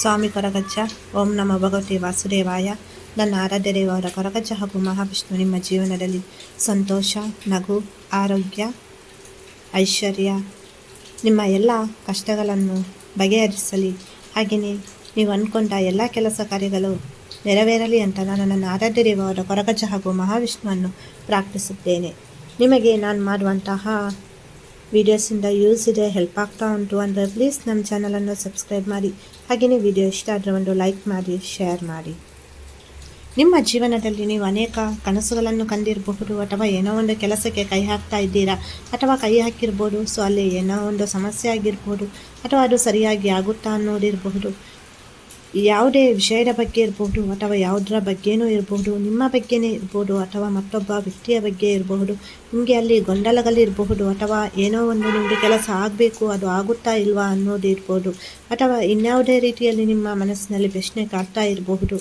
ಸ್ವಾಮಿ ಕೊರಗಜ್ಜ, ಓಂ ನಮ ಭಗವತಿ ವಾಸುದೇವಾಯ. ನನ್ನ ಆರಾಧ್ಯ ದೇವರ ಕೊರಗಜ್ಜ ಹಾಗೂ ಮಹಾವಿಷ್ಣು, ನಿಮ್ಮ ಜೀವನದಲ್ಲಿ ಸಂತೋಷ, ನಗು, ಆರೋಗ್ಯ, ಐಶ್ವರ್ಯ, ನಿಮ್ಮ ಎಲ್ಲ ಕಷ್ಟಗಳನ್ನು ಬಗೆಹರಿಸಲಿ. ಹಾಗೆಯೇ ನೀವು ಅಂದ್ಕೊಂಡ ಎಲ್ಲ ಕೆಲಸ ಕಾರ್ಯಗಳು ನೆರವೇರಲಿ ಅಂತ ನಾನು ನನ್ನ ಆರಾಧ್ಯ ದೇವರ ಕೊರಗಜ್ಜ ಹಾಗೂ ಮಹಾವಿಷ್ಣುವನ್ನು ಪ್ರಾರ್ಥಿಸುತ್ತೇನೆ. ನಿಮಗೆ ನಾನು ಮಾಡುವಂತಹ ವೀಡಿಯೋಸಿಂದ ಯೂಸ್ ಇದೆ ಹೆಲ್ಪ್ ಆಗ್ತಾ ಉಂಟು ಅಂದರೆ ಪ್ಲೀಸ್ ನಮ್ಮ ಚಾನಲನ್ನು ಸಬ್ಸ್ಕ್ರೈಬ್ ಮಾಡಿ. ಹಾಗೆಯೇ ವಿಡಿಯೋ ಇಷ್ಟ ಆದರೆ ಒಂದು ಲೈಕ್ ಮಾಡಿ ಶೇರ್ ಮಾಡಿ. ನಿಮ್ಮ ಜೀವನದಲ್ಲಿ ನೀವು ಅನೇಕ ಕನಸುಗಳನ್ನು ಕಂಡಿರಬಹುದು ಅಥವಾ ಏನೋ ಒಂದು ಕೆಲಸಕ್ಕೆ ಕೈ ಹಾಕ್ತಾ ಇದ್ದೀರಾ ಅಥವಾ ಕೈ ಹಾಕಿರ್ಬೋದು, ಸೊ ಅಲ್ಲಿ ಏನೋ ಒಂದು ಸಮಸ್ಯೆ ಆಗಿರ್ಬೋದು ಅಥವಾ ಅದು ಸರಿಯಾಗಿ ಆಗುತ್ತಾ ಅನ್ನೋದಿರಬಹುದು ಯಾವುದೇ ವಿಷಯದ ಬಗ್ಗೆ ಇರಬಹುದು ಅಥವಾ ಯಾವುದರ ಬಗ್ಗೆನೂ ಇರಬಹುದು ನಿಮ್ಮ ಬಗ್ಗೆನೇ ಇರ್ಬೋದು ಅಥವಾ ಮತ್ತೊಬ್ಬ ವ್ಯಕ್ತಿಯ ಬಗ್ಗೆ ಇರಬಹುದು ನಿಮಗೆ ಅಲ್ಲಿ ಗೊಂದಲಗಳಿರಬಹುದು ಅಥವಾ ಏನೋ ಒಂದು ನಿಮಗೆ ಕೆಲಸ ಆಗಬೇಕು, ಅದು ಆಗುತ್ತಾ ಇಲ್ವಾ ಅನ್ನೋದು ಇರ್ಬೋದು ಅಥವಾ ಇನ್ಯಾವುದೇ ರೀತಿಯಲ್ಲಿ ನಿಮ್ಮ ಮನಸ್ಸಿನಲ್ಲಿ ಪ್ರಶ್ನೆ ಕಾಡ್ತಾ ಇರಬಹುದು.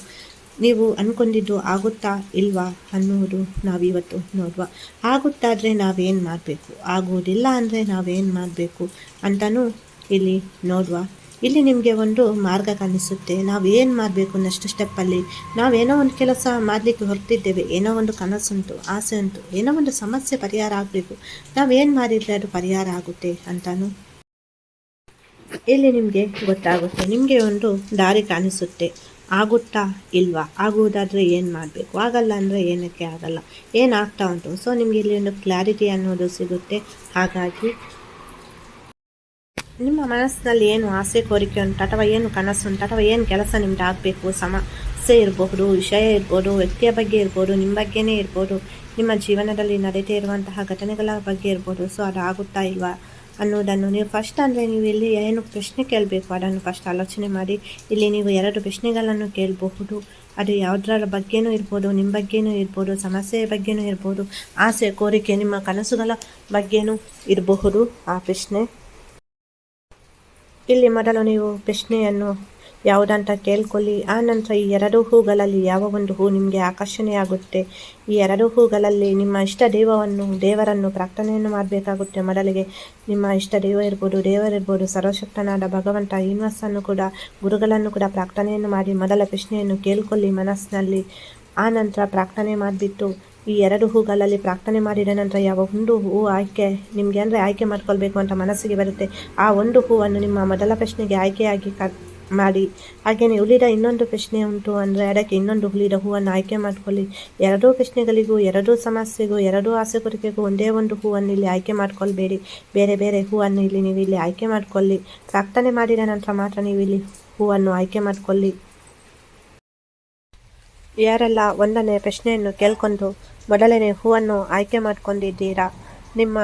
ನೀವು ಅಂದ್ಕೊಂಡಿದ್ದು ಆಗುತ್ತಾ ಇಲ್ವಾ ಅನ್ನೋದು ನಾವಿವತ್ತು ನೋಡುವ. ಆಗುತ್ತಾದರೆ ನಾವೇನು ಮಾಡಬೇಕು? ಆಗುವುದಿಲ್ಲ ಅಂದರೆ ನಾವೇನು ಮಾಡಬೇಕು ಅಂತಲೂ ಇಲ್ಲಿ ನೋಡುವ. ಇಲ್ಲಿ ನಿಮಗೆ ಒಂದು ಮಾರ್ಗ ಕಾಣಿಸುತ್ತೆ. ನಾವು ಏನು ಮಾಡಬೇಕು ನೆಕ್ಸ್ಟ್ ಸ್ಟೆಪ್ಪಲ್ಲಿ ನಾವೇನೋ ಒಂದು ಕೆಲಸ ಮಾಡಲಿಕ್ಕೆ ಹೊರಟಿದ್ದೇವೆ. ಏನೋ ಒಂದು ಕನಸುಂಟು, ಆಸೆ ಉಂಟು, ಏನೋ ಒಂದು ಸಮಸ್ಯೆ ಪರಿಹಾರ ಆಗಬೇಕು. ನಾವೇನು ಮಾಡಿದರೆ ಅದು ಪರಿಹಾರ ಆಗುತ್ತೆ ಅಂತಾನು? ಇಲ್ಲಿ ನಿಮಗೆ ಗೊತ್ತಾಗುತ್ತೆ. ನಿಮಗೆ ಒಂದು ದಾರಿ ಕಾಣಿಸುತ್ತೆ. ಆಗುತ್ತಾ ಇಲ್ವಾ? ಆಗುವುದಾದರೆ ಏನು ಮಾಡಬೇಕು? ಆಗಲ್ಲ ಅಂದರೆ ಏನಕ್ಕೆ ಆಗಲ್ಲ? ಏನಾಗ್ತಾ ಉಂಟು? ಸೊ ನಿಮಗೆ ಇಲ್ಲಿ ಒಂದು ಕ್ಲಾರಿಟಿ ಅನ್ನೋದು ಸಿಗುತ್ತೆ. ಹಾಗಾಗಿ ನಿಮ್ಮ ಮನಸ್ಸಿನಲ್ಲಿ ಏನು ಆಸೆ, ಕೋರಿಕೆ ಉಂಟು ಅಥವಾ ಏನು ಕನಸು ಉಂಟು ಅಥವಾ ಏನು ಕೆಲಸ ನಿಮ್ಗೆ ಆಗಬೇಕು ಸಮಸ್ಯೆ ಇರಬಹುದು ವಿಷಯ ಇರ್ಬೋದು, ವ್ಯಕ್ತಿಯ ಬಗ್ಗೆ ಇರ್ಬೋದು, ನಿಮ್ಮ ಬಗ್ಗೆನೇ ಇರ್ಬೋದು, ನಿಮ್ಮ ಜೀವನದಲ್ಲಿ ನಡೀತಾ ಇರುವಂತಹ ಘಟನೆಗಳ ಬಗ್ಗೆ ಇರ್ಬೋದು, ಸೊ ಅದು ಆಗುತ್ತಾ ಇಲ್ವಾ ಅನ್ನೋದನ್ನು ನೀವು ಫಸ್ಟ್ ಅಂದರೆ ನೀವು ಇಲ್ಲಿ ಏನು ಪ್ರಶ್ನೆ ಕೇಳಬೇಕು, ಅದನ್ನು ಫಸ್ಟ್ ಆಲೋಚನೆ ಮಾಡಿ, ಇಲ್ಲಿ ನೀವು ಎರಡು ಪ್ರಶ್ನೆಗಳನ್ನು ಕೇಳಬಹುದು, ಅದು ಯಾವುದರ ಬಗ್ಗೆನೂ ಇರ್ಬೋದು ನಿಮ್ಮ ಬಗ್ಗೆನೂ ಇರ್ಬೋದು, ಸಮಸ್ಯೆಯ ಬಗ್ಗೆನೂ ಇರ್ಬೋದು, ಆಸೆ, ಕೋರಿಕೆ, ನಿಮ್ಮ ಕನಸುಗಳ ಬಗ್ಗೆನೂ ಇರಬಹುದು ಆ ಪ್ರಶ್ನೆ. ಇಲ್ಲಿ ಮೊದಲು ನೀವು ಪ್ರಶ್ನೆಯನ್ನು ಯಾವುದಂತ ಕೇಳ್ಕೊಳ್ಳಿ. ಆ ನಂತರ ಈ ಎರಡು ಹೂಗಳಲ್ಲಿ ಯಾವ ಒಂದು ಹೂ ನಿಮಗೆ ಆಕರ್ಷಣೆಯಾಗುತ್ತೆ? ಈ ಎರಡು ಹೂಗಳಲ್ಲಿ ನಿಮ್ಮ ಇಷ್ಟ ದೈವವನ್ನು, ದೇವರನ್ನು ಪ್ರಾರ್ಥನೆಯನ್ನು ಮಾಡಬೇಕಾಗುತ್ತೆ. ಮೊದಲಿಗೆ ನಿಮ್ಮ ಇಷ್ಟ ದೈವ ಇರ್ಬೋದು ದೇವರಿರ್ಬೋದು ಸರ್ವಶಕ್ತನಾದ ಭಗವಂತ ಯೂನಿವರ್ಸನ್ನು ಕೂಡ, ಗುರುಗಳನ್ನು ಕೂಡ ಪ್ರಾರ್ಥನೆಯನ್ನು ಮಾಡಿ ಮೊದಲ ಪ್ರಶ್ನೆಯನ್ನು ಕೇಳ್ಕೊಳ್ಳಿ ಮನಸ್ಸಿನಲ್ಲಿ. ಆ ನಂತರ ಪ್ರಾರ್ಥನೆ ಮಾಡಿಬಿಟ್ಟು ಈ ಎರಡು ಹೂಗಳಲ್ಲಿ ಪ್ರಾರ್ಥನೆ ಮಾಡಿದ ನಂತರ ಯಾವ ಒಂದು ಹೂವು ಆಯ್ಕೆ ನಿಮಗೆ ಅಂದರೆ ಆಯ್ಕೆ ಮಾಡ್ಕೊಳ್ಬೇಕು ಅಂತ ಮನಸ್ಸಿಗೆ ಬರುತ್ತೆ. ಆ ಒಂದು ಹೂವನ್ನು ನಿಮ್ಮ ಮೊದಲ ಪ್ರಶ್ನೆಗೆ ಆಯ್ಕೆಯಾಗಿ ಕ, ಮಾಡಿ. ಹಾಗೆಯೇ ಉಳಿದ ಇನ್ನೊಂದು ಪ್ರಶ್ನೆ ಉಂಟು ಅಂದರೆ ಅದಕ್ಕೆ ಇನ್ನೊಂದು ಉಳಿದ ಹೂವನ್ನು ಆಯ್ಕೆ ಮಾಡಿಕೊಳ್ಳಿ. ಎರಡೂ ಪ್ರಶ್ನೆಗಳಿಗೂ, ಎರಡೂ ಸಮಸ್ಯೆಗೂ, ಎರಡೂ ಆಸೆ ಕೊರಿಕೆಗೂ ಒಂದೇ ಒಂದು ಹೂವನ್ನು ಇಲ್ಲಿ ಆಯ್ಕೆ ಮಾಡಿಕೊಳ್ಬೇಡಿ. ಬೇರೆ ಬೇರೆ ಹೂವನ್ನು ಇಲ್ಲಿ ನೀವು ಇಲ್ಲಿ ಆಯ್ಕೆ ಮಾಡಿಕೊಳ್ಳಿ. ಪ್ರಾರ್ಥನೆ ಮಾಡಿದ ನಂತರ ಮಾತ್ರ ನೀವು ಇಲ್ಲಿ ಹೂವನ್ನು ಆಯ್ಕೆ ಮಾಡಿಕೊಳ್ಳಿ. ಯಾರೆಲ್ಲ ಒಂದನೇ ಪ್ರಶ್ನೆಯನ್ನು ಕೇಳ್ಕೊಂಡು ಮೊದಲನೇ ಹೂವನ್ನು ಆಯ್ಕೆ ಮಾಡ್ಕೊಂಡಿದ್ದೀರಾ? ನಿಮ್ಮ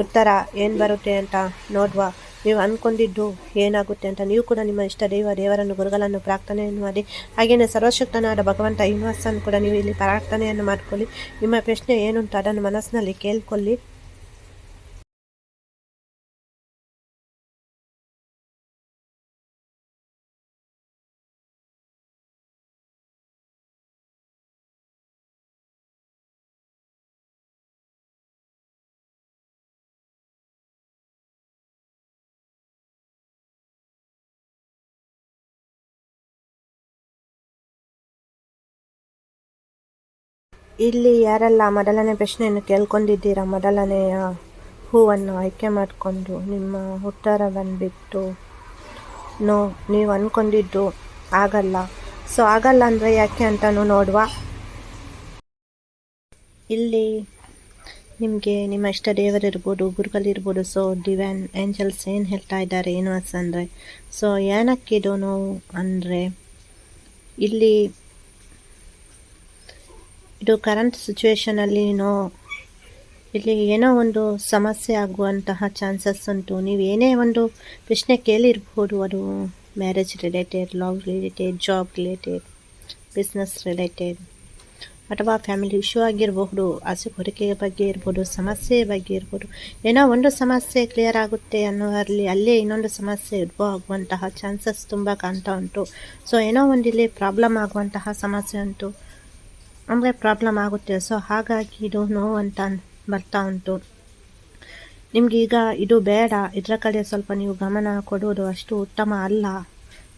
ಉತ್ತರ ಏನು ಬರುತ್ತೆ ಅಂತ ನೋಡುವ. ನೀವು ಅಂದ್ಕೊಂಡಿದ್ದು ಏನಾಗುತ್ತೆ ಅಂತ ನೀವು ಕೂಡ ನಿಮ್ಮ ಇಷ್ಟ ದೈವ ದೇವರನ್ನು, ಗುರುಗಳನ್ನು ಪ್ರಾರ್ಥನೆಯನ್ನು ಮಾಡಿ. ಹಾಗೆಯೇ ಸರ್ವಶಕ್ತನಾದ ಭಗವಂತ ಯೂನಿವರ್ಸನ್ನು ಕೂಡ ನೀವು ಇಲ್ಲಿ ಪ್ರಾರ್ಥನೆಯನ್ನು ಮಾಡ್ಕೊಳ್ಳಿ. ನಿಮ್ಮ ಪ್ರಶ್ನೆ ಏನು ಅಂತ ಅದನ್ನು ಮನಸ್ಸಿನಲ್ಲಿ ಕೇಳ್ಕೊಳ್ಳಿ. ಇಲ್ಲಿ ಯಾರೆಲ್ಲ ಮೊದಲನೇ ಪ್ರಶ್ನೆಯನ್ನು ಕೇಳ್ಕೊಂಡಿದ್ದೀರಾ? ಮೊದಲನೆಯ ಹೂವನ್ನು ಆಯ್ಕೆ ಮಾಡಿಕೊಂಡು ನಿಮ್ಮ ಉತ್ತರ ಬಂದುಬಿಟ್ಟು ನೋ, ನೀವು ಅಂದ್ಕೊಂಡಿದ್ದು ಆಗಲ್ಲ. ಸೊ, ಆಗಲ್ಲ ಅಂದರೆ ಯಾಕೆ ಅಂತಲೂ ನೋಡುವ. ಇಲ್ಲಿ ನಿಮಗೆ ನಿಮ್ಮ ಇಷ್ಟ ದೇವರಿರ್ಬೋದು, ಗುರುಗಳಿರ್ಬೋದು. ಸೊ ಡಿವ್ಯಾನ್ ಏಂಜಲ್ಸ್ ಏನು ಹೇಳ್ತಾ ಇದ್ದಾರೆ ಏನು ಅಂದರೆ? ಸೊ ಏನಕ್ಕಿದು ನೋವು ಅಂದರೆ, ಇಲ್ಲಿ ಇದು ಕರೆಂಟ್ ಸಿಚುವೇಷನಲ್ಲಿ ಏನೋ ಇಲ್ಲಿ ಏನೋ ಒಂದು ಸಮಸ್ಯೆ ಆಗುವಂತಹ ಚಾನ್ಸಸ್ ಉಂಟು. ನೀವು ಏನೇ ಒಂದು ಪ್ರಶ್ನೆ ಕೇಳಿರ್ಬೋದು, ಅದು marriage related love related job related business related ಅಥವಾ ಫ್ಯಾಮಿಲಿ ಇಶ್ಯೂ ಆಗಿರಬಹುದು, ಆಸೆ ಕೋರಿಕೆಯ ಬಗ್ಗೆ ಇರ್ಬೋದು, ಸಮಸ್ಯೆ ಬಗ್ಗೆ ಇರ್ಬೋದು. ಏನೋ ಒಂದು ಸಮಸ್ಯೆ ಕ್ಲಿಯರ್ ಆಗುತ್ತೆ ಅನ್ನೋರಲ್ಲಿ ಅಲ್ಲೇ ಇನ್ನೊಂದು ಸಮಸ್ಯೆ ಉದ್ಭವ ಆಗುವಂತಹ ಚಾನ್ಸಸ್ ತುಂಬ ಕಾಣ್ತಾ ಉಂಟು. ಸೊ ಏನೋ ಒಂದು ಇಲ್ಲಿ ಪ್ರಾಬ್ಲಮ್ ಆಗುವಂತಹ ಸಮಸ್ಯೆ ಉಂಟು. ಅಂದರೆ ಪ್ರಾಬ್ಲಮ್ ಆಗುತ್ತೆ. ಸೊ ಹಾಗಾಗಿ ಇದು ನೋವು ಅಂತ ಬರ್ತಾ ಉಂಟು. ನಿಮಗೀಗ ಇದು ಬೇಡ. ಇದರ ಕಡೆ ಸ್ವಲ್ಪ ನೀವು ಗಮನ ಕೊಡುವುದು ಅಷ್ಟು ಉತ್ತಮ ಅಲ್ಲ.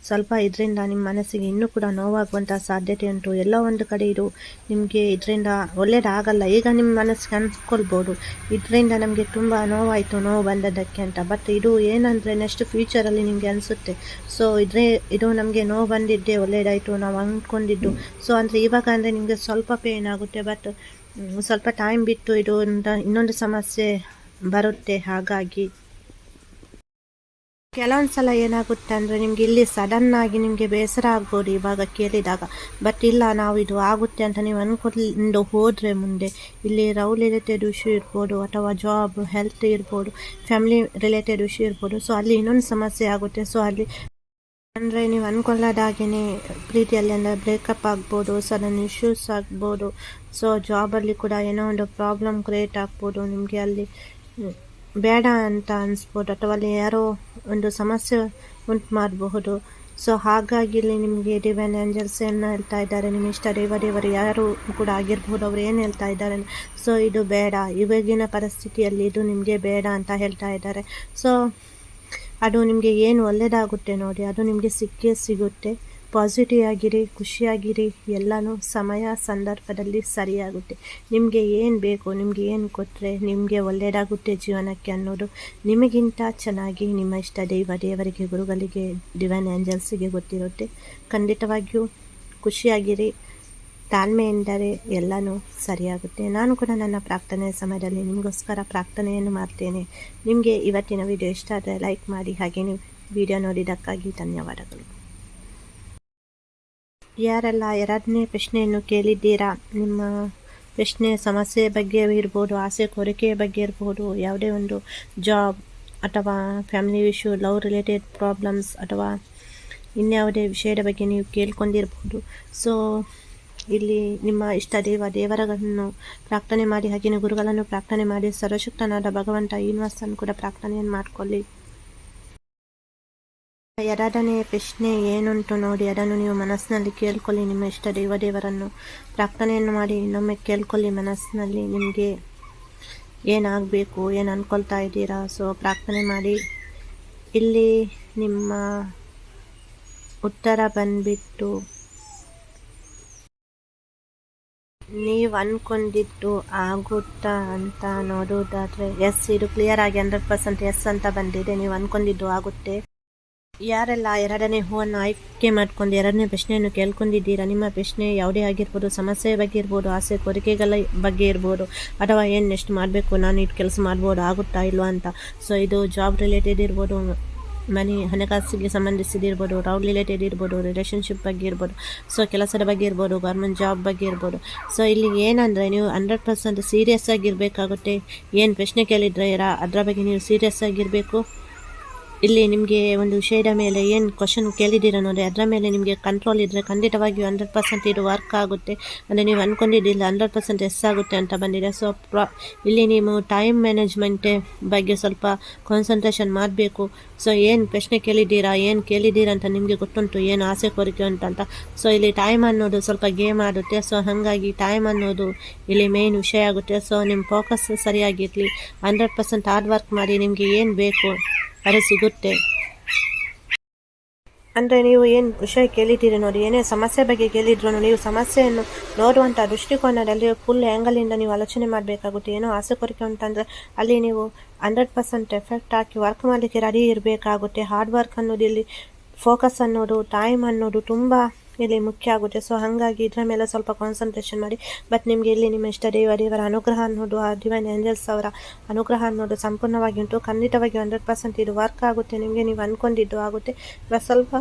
ಸ್ವಲ್ಪ ಇದರಿಂದ ನಿಮ್ಮ ಮನಸ್ಸಿಗೆ ಇನ್ನೂ ಕೂಡ ನೋವಾಗುವಂಥ ಸಾಧ್ಯತೆ ಉಂಟು. ಎಲ್ಲ ಒಂದು ಕಡೆ ಇದು ನಿಮಗೆ ಇದರಿಂದ ಒಳ್ಳೆಯದಾಗಲ್ಲ ಈಗ ನಿಮ್ಮ ಮನಸ್ಸಿಗೆ ಅನ್ಸ್ಕೊಳ್ಬೋದು. ಇದರಿಂದ ನಮಗೆ ತುಂಬ ನೋವಾಯಿತು, ನೋವು ಬಂದದ್ದಕ್ಕೆ ಅಂತ. ಬಟ್ ಇದು ಏನಂದರೆ ನೆಕ್ಸ್ಟ್ ಫ್ಯೂಚರಲ್ಲಿ ನಿಮಗೆ ಅನಿಸುತ್ತೆ. ಸೊ ಇದ್ರೆ ಇದು ನಮಗೆ ನೋವು ಬಂದಿದ್ದೆ ಒಳ್ಳೆಯದಾಯಿತು ನಾವು ಅಂದ್ಕೊಂಡಿದ್ದು ಸೊ ಅಂದರೆ ಇವಾಗ ಅಂದರೆ ನಿಮಗೆ ಸ್ವಲ್ಪ ಪೇನ್ ಆಗುತ್ತೆ. ಬಟ್ ಸ್ವಲ್ಪ ಟೈಮ್ ಬಿಟ್ಟು ಇದು ಇನ್ನೊಂದು ಸಮಸ್ಯೆ ಬರುತ್ತೆ. ಹಾಗಾಗಿ ಕೆಲವೊಂದು ಸಲ ಏನಾಗುತ್ತೆ ಅಂದರೆ ನಿಮಗೆ ಇಲ್ಲಿ ಸಡನ್ನಾಗಿ ನಿಮಗೆ ಬೇಸರ ಆಗ್ಬೋದು ಇವಾಗ ಕೇಳಿದಾಗ. ಬಟ್ ಇಲ್ಲ, ನಾವು ಇದು ಆಗುತ್ತೆ ಅಂತ ನೀವು ಅಂದ್ಕೊಂಡು ಹೋದರೆ ಮುಂದೆ ಇಲ್ಲಿ ರೌಲ್ ರಿಲೇಟೆಡ್ ಇಶ್ಯೂ ಇರ್ಬೋದು ಅಥವಾ ಜಾಬ್ ಹೆಲ್ತ್ ಇರ್ಬೋದು ಫ್ಯಾಮಿಲಿ ರಿಲೇಟೆಡ್ ಇಶ್ಯೂ ಇರ್ಬೋದು. ಸೊ ಅಲ್ಲಿ ಇನ್ನೊಂದು ಸಮಸ್ಯೆ ಆಗುತ್ತೆ. ಸೊ ಅಲ್ಲಿ ಅಂದರೆ ನೀವು ಅಂದ್ಕೊಳ್ಳೋದಾಗೇ ಪ್ರೀತಿಯಲ್ಲಿ ಅಂದರೆ ಬ್ರೇಕಪ್ ಆಗ್ಬೋದು ಸಡನ್ ಇಶ್ಯೂಸ್ ಆಗ್ಬೋದು. ಸೊ ಜಾಬಲ್ಲಿ ಕೂಡ ಏನೋ ಒಂದು ಪ್ರಾಬ್ಲಮ್ ಕ್ರಿಯೇಟ್ ಆಗ್ಬೋದು. ನಿಮಗೆ ಅಲ್ಲಿ ಬೇಡ ಅಂತ ಅನ್ಸ್ಬೋದು. ಅಥವಾ ಅಲ್ಲಿ ಯಾರೋ ಒಂದು ಸಮಸ್ಯೆ ಉಂಟು ಮಾಡಬಹುದು ಸೊ ಹಾಗಾಗಿ ಇಲ್ಲಿ ನಿಮಗೆ ಡಿವೈನ್ ಏಂಜಲ್ಸ್ ಏನು ಹೇಳ್ತಾ ಇದ್ದಾರೆ? ನಿಮ್ಮ ಇಷ್ಟ ದೇವರು ಯಾರು ಕೂಡ ಆಗಿರ್ಬೋದು ಅವ್ರು ಏನು ಹೇಳ್ತಾ ಇದ್ದಾರೆ? ಸೊ ಇದು ಬೇಡ. ಇವಾಗಿನ ಪರಿಸ್ಥಿತಿಯಲ್ಲಿ ಇದು ನಿಮಗೆ ಬೇಡ ಅಂತ ಹೇಳ್ತಾ ಇದ್ದಾರೆ. ಸೊ ಅದು ನಿಮಗೆ ಏನು ಒಳ್ಳೆಯದಾಗುತ್ತೆ ನೋಡಿ, ಅದು ನಿಮಗೆ ಸಿಕ್ಕೇ ಸಿಗುತ್ತೆ. ಪಾಸಿಟಿವ್ ಆಗಿರಿ ಖುಷಿಯಾಗಿರಿ, ಎಲ್ಲನೂ ಸಮಯ ಸಂದರ್ಭದಲ್ಲಿ ಸರಿಯಾಗುತ್ತೆ. ನಿಮಗೆ ಏನು ಬೇಕು, ನಿಮಗೆ ಏನು ಕೊಟ್ಟರೆ ನಿಮಗೆ ಒಳ್ಳೆಯದಾಗುತ್ತೆ ಜೀವನಕ್ಕೆ ಅನ್ನೋದು ನಿಮಗಿಂತ ಚೆನ್ನಾಗಿ ನಿಮ್ಮ ಇಷ್ಟ ದೈವ ದೇವರಿಗೆ, ಗುರುಗಳಿಗೆ ಡಿವೈನ್ ಆ್ಯಂಜಲ್ಸಿಗೆ ಗೊತ್ತಿರುತ್ತೆ. ಖಂಡಿತವಾಗಿಯೂ ಖುಷಿಯಾಗಿರಿ. ತಾಳ್ಮೆ ಎಂದರೆ ಎಲ್ಲನೂ ಸರಿಯಾಗುತ್ತೆ. ನಾನು ಕೂಡ ನನ್ನ ಪ್ರಾರ್ಥನೆ ಸಮಯದಲ್ಲಿ ನಿಮಗೋಸ್ಕರ ಪ್ರಾರ್ಥನೆಯನ್ನು ಮಾಡ್ತೇನೆ. ನಿಮಗೆ ಇವತ್ತಿನ ವಿಡಿಯೋ ಇಷ್ಟ ಆದರೆ ಲೈಕ್ ಮಾಡಿ, ಹಾಗೆ ನೀವು ವಿಡಿಯೋ ನೋಡಿದ್ದಕ್ಕಾಗಿ ಧನ್ಯವಾದಗಳು. ಯಾರೆಲ್ಲ ಎರಡನೇ ಪ್ರಶ್ನೆಯನ್ನು ಕೇಳಿದ್ದೀರಾ? ನಿಮ್ಮ ಪ್ರಶ್ನೆ ಸಮಸ್ಯೆ ಬಗ್ಗೆ ಇರ್ಬೋದು, ಆಸೆ ಕೋರಿಕೆಯ ಬಗ್ಗೆ ಇರ್ಬೋದು, ಯಾವುದೇ ಒಂದು ಜಾಬ್ ಅಥವಾ family issue, love related problems ಅಥವಾ ಇನ್ಯಾವುದೇ ವಿಷಯದ ಬಗ್ಗೆ ನೀವು ಕೇಳ್ಕೊಂಡಿರ್ಬೋದು. ಸೊ, ಇಲ್ಲಿ ನಿಮ್ಮ ಇಷ್ಟ ದೇವ ದೇವರಗಳನ್ನು ಪ್ರಾರ್ಥನೆ ಮಾಡಿ, ಹಾಗೆಯೇ ಗುರುಗಳನ್ನು ಪ್ರಾರ್ಥನೆ ಮಾಡಿ, ಸರ್ವಶಕ್ತನಾದ ಭಗವಂತ ಯೂನಿವರ್ಸನ್ನು ಕೂಡ ಪ್ರಾರ್ಥನೆಯನ್ನು ಮಾಡಿಕೊಳ್ಳಿ. ಎರಡನೇ ಪ್ರಶ್ನೆ ಏನುಂಟು ನೋಡಿ ಅದನ್ನು ನೀವು ಮನಸ್ಸಿನಲ್ಲಿ ಕೇಳ್ಕೊಳ್ಳಿ ನಿಮ್ಮ ಇಷ್ಟ ದೇವದೇವರನ್ನು. ಪ್ರಾರ್ಥನೆಯನ್ನು ಮಾಡಿ ಇನ್ನೊಮ್ಮೆ ಕೇಳ್ಕೊಳ್ಳಿ ಮನಸ್ಸಿನಲ್ಲಿ ನಿಮಗೆ ಏನಾಗಬೇಕು, ಏನು ಅಂದ್ಕೊಳ್ತಾ ಇದ್ದೀರಾ? ಸೊ ಪ್ರಾರ್ಥನೆ ಮಾಡಿ. ಇಲ್ಲಿ ನಿಮ್ಮ ಉತ್ತರ ಬಂದ್ಬಿಟ್ಟು, ನೀವು ಅಂದ್ಕೊಂಡಿದ್ದು ಆಗುತ್ತಾ ಅಂತ ನೋಡೋದಾದರೆ ಎಸ್ ಇದು ಕ್ಲಿಯರ್ ಆಗಿ ಹಂಡ್ರೆಡ್ ಪರ್ಸೆಂಟ್ ಎಸ್ ಅಂತ ಬಂದಿದೆ. ನೀವು ಅಂದ್ಕೊಂಡಿದ್ದು ಆಗುತ್ತೆ. ಯಾರೆಲ್ಲ ಎರಡನೇ ಹೂವನ್ನು ಆಯ್ಕೆ ಮಾಡ್ಕೊಂಡು ಎರಡನೇ ಪ್ರಶ್ನೆಯನ್ನು ಕೇಳ್ಕೊಂಡಿದ್ದೀರಾ? ನಿಮ್ಮ ಪ್ರಶ್ನೆ ಯಾವುದೇ ಆಗಿರ್ಬೋದು, ಸಮಸ್ಯೆ ಬಗ್ಗೆ ಇರ್ಬೋದು ಆಸೆ, ಕೋರಿಕೆಗಳ ಬಗ್ಗೆ ಇರ್ಬೋದು, ಅಥವಾ ಏನು ನೆಕ್ಸ್ಟ್ ಮಾಡಬೇಕು, ನಾನು ಇದು ಕೆಲಸ ಮಾಡ್ಬೋದು, ಆಗುತ್ತಾ ಇಲ್ವಾ ಅಂತ. ಸೊ ಇದು ಜಾಬ್ ರಿಲೇಟೆಡ್ ಇರ್ಬೋದು, ಮನಿ ಹಣಕಾಸಿಗೆ ಸಂಬಂಧಿಸಿದಿರ್ಬೋದು ರೌಡ್ ರಿಲೇಟೆಡ್ ಇರ್ಬೋದು ರಿಲೇಷನ್ಶಿಪ್ ಬಗ್ಗೆ ಇರ್ಬೋದು ಸೊ ಕೆಲಸದ ಬಗ್ಗೆ ಇರ್ಬೋದು ಗೌರ್ಮೆಂಟ್ ಜಾಬ್ ಬಗ್ಗೆ ಇರ್ಬೋದು. ಸೊ ಇಲ್ಲಿ ಏನಂದರೆ, ನೀವು ಹಂಡ್ರೆಡ್ ಪರ್ಸೆಂಟ್ ಸೀರಿಯಸ್ ಆಗಿರಬೇಕಾಗುತ್ತೆ. ಏನು ಪ್ರಶ್ನೆ ಕೇಳಿದ್ರೆ ಅದರ ಬಗ್ಗೆ ನೀವು ಸೀರಿಯಸ್ ಆಗಿರಬೇಕು. ಇಲ್ಲಿ ನಿಮಗೆ ಒಂದು ವಿಷಯದ ಮೇಲೆ ಏನು ಕ್ವಶನ್ ಕೇಳಿದ್ದೀರ ನೋಡಿ, ಅದರ ಮೇಲೆ ನಿಮಗೆ ಕಂಟ್ರೋಲ್ ಇದ್ದರೆ ಖಂಡಿತವಾಗಿಯೂ ಹಂಡ್ರೆಡ್ ಪರ್ಸೆಂಟ್ ಇದು ವರ್ಕ್ ಆಗುತ್ತೆ. ಅಂದರೆ ನೀವು ಅಂದ್ಕೊಂಡಿದ್ದಿಲ್ಲ ಹಂಡ್ರೆಡ್ ಪರ್ಸೆಂಟ್ ಎಸ್ ಆಗುತ್ತೆ ಅಂತ ಬಂದಿದೆ. ಸೊ ಪ್ರಾ ಇಲ್ಲಿ ನೀವು ಟೈಮ್ ಮ್ಯಾನೇಜ್ಮೆಂಟ್ ಬಗ್ಗೆ ಸ್ವಲ್ಪ ಕಾನ್ಸಂಟ್ರೇಷನ್ ಮಾಡಬೇಕು. ಸೊ ಏನು ಪ್ರಶ್ನೆ ಕೇಳಿದ್ದೀರಾ, ಏನು ಕೇಳಿದ್ದೀರಾ ಅಂತ ನಿಮಗೆ ಗೊತ್ತುಂಟು, ಏನು ಆಸೆ ಕೋರಿಕೆ ಅಂತ. ಸೊ ಇಲ್ಲಿ ಟೈಮ್ ಅನ್ನೋದು ಸ್ವಲ್ಪ ಗೇಮ್ ಆಗುತ್ತೆ. ಸೊ ಹಾಗಾಗಿ ಟೈಮ್ ಅನ್ನೋದು ಇಲ್ಲಿ ಮೇನ್ ವಿಷಯ ಆಗುತ್ತೆ. ಸೊ ನಿಮ್ಮ ಫೋಕಸ್ ಸರಿಯಾಗಿರಲಿ ಹಂಡ್ರೆಡ್ ಪರ್ಸೆಂಟ್ ಹಾರ್ಡ್ ವರ್ಕ್ ಮಾಡಿ ನಿಮಗೆ ಏನು ಬೇಕು? ಅದು ಸಿಗುತ್ತೆ ಅಂದರೆ ನೀವು ಏನು ವಿಷಯ ಕೇಳಿದ್ದೀರಿ ನೋಡಿ, ಏನೇ ಸಮಸ್ಯೆ ಬಗ್ಗೆ ಕೇಳಿದ್ರು ನೀವು ಸಮಸ್ಯೆಯನ್ನು ನೋಡುವಂಥ ದೃಷ್ಟಿಕೋನದಲ್ಲಿ ಫುಲ್ ಆ್ಯಂಗಲಿಂದ ನೀವು ಆಲೋಚನೆ ಮಾಡಬೇಕಾಗುತ್ತೆ. ಏನೋ ಆಸೆ ಕೊರಿಕೆ ಅಂತಂದರೆ ಅಲ್ಲಿ ನೀವು ಹಂಡ್ರೆಡ್ ಪರ್ಸೆಂಟ್ ಎಫೆಕ್ಟ್ ಹಾಕಿ ವರ್ಕ್ ಮಾಡಲಿಕ್ಕೆ ರೆಡಿ ಇರಬೇಕಾಗುತ್ತೆ. ಹಾರ್ಡ್ ವರ್ಕ್ ಅನ್ನೋದು ಇಲ್ಲಿ ಫೋಕಸ್ ಅನ್ನೋದು ಟೈಮ್ ಅನ್ನೋದು ತುಂಬ ಇಲ್ಲಿ ಮುಖ್ಯ ಆಗುತ್ತೆ. ಸೊ ಹಾಗಾಗಿ ಇದರ ಮೇಲೆ ಸ್ವಲ್ಪ ಕಾನ್ಸಂಟ್ರೇಷನ್ ಮಾಡಿ. ಬಟ್ ನಿಮಗೆ ಇಲ್ಲಿ ನಿಮ್ಮ ಇಷ್ಟ ದೇವ ದೇವರ ಅನುಗ್ರಹ ಅನ್ನೋದು, ಆ ಡಿವೈನ್ ಏಂಜಲ್ಸ್ ಅವರ ಅನುಗ್ರಹ ಅನ್ನೋದು ಸಂಪೂರ್ಣವಾಗಿ ಉಂಟು. ಖಂಡಿತವಾಗಿ ಹಂಡ್ರೆಡ್ ಪರ್ಸೆಂಟ್ ಇದು ವರ್ಕ್ ಆಗುತ್ತೆ. ನಿಮಗೆ ನೀವು ಅಂದ್ಕೊಂಡಿದ್ದು ಆಗುತ್ತೆ. ಬಟ್ ಸ್ವಲ್ಪ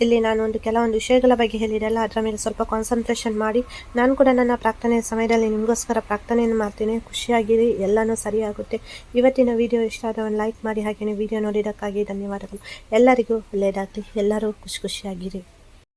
ಇಲ್ಲಿ ನಾನು ಒಂದು ಕೆಲವೊಂದು ವಿಷಯಗಳ ಬಗ್ಗೆ ಹೇಳಿರಲ್ಲ. ಅದರ ಮೇಲೆ ಸ್ವಲ್ಪ ಕಾನ್ಸಂಟ್ರೇಷನ್ ಮಾಡಿ. ನಾನು ಕೂಡ ನನ್ನ ಪ್ರಾರ್ಥನೆಯ ಸಮಯದಲ್ಲಿ ನಿಮಗೋಸ್ಕರ ಪ್ರಾರ್ಥನೆಯನ್ನು ಮಾಡ್ತೀನಿ. ಖುಷಿಯಾಗಿರಿ. ಎಲ್ಲನೂ ಸರಿಯಾಗುತ್ತೆ. ಇವತ್ತಿನ ವಿಡಿಯೋ ಇಷ್ಟ ಆದ ಒಂದು ಲೈಕ್ ಮಾಡಿ. ಹಾಗೆಯೇ ವಿಡಿಯೋ ನೋಡಿದ್ದಕ್ಕಾಗಿ ಧನ್ಯವಾದಗಳು. ಎಲ್ಲರಿಗೂ ಒಳ್ಳೆಯದಾಗಲಿ. ಎಲ್ಲರೂ ಖುಷಿ ಖುಷಿಯಾಗಿರಿ.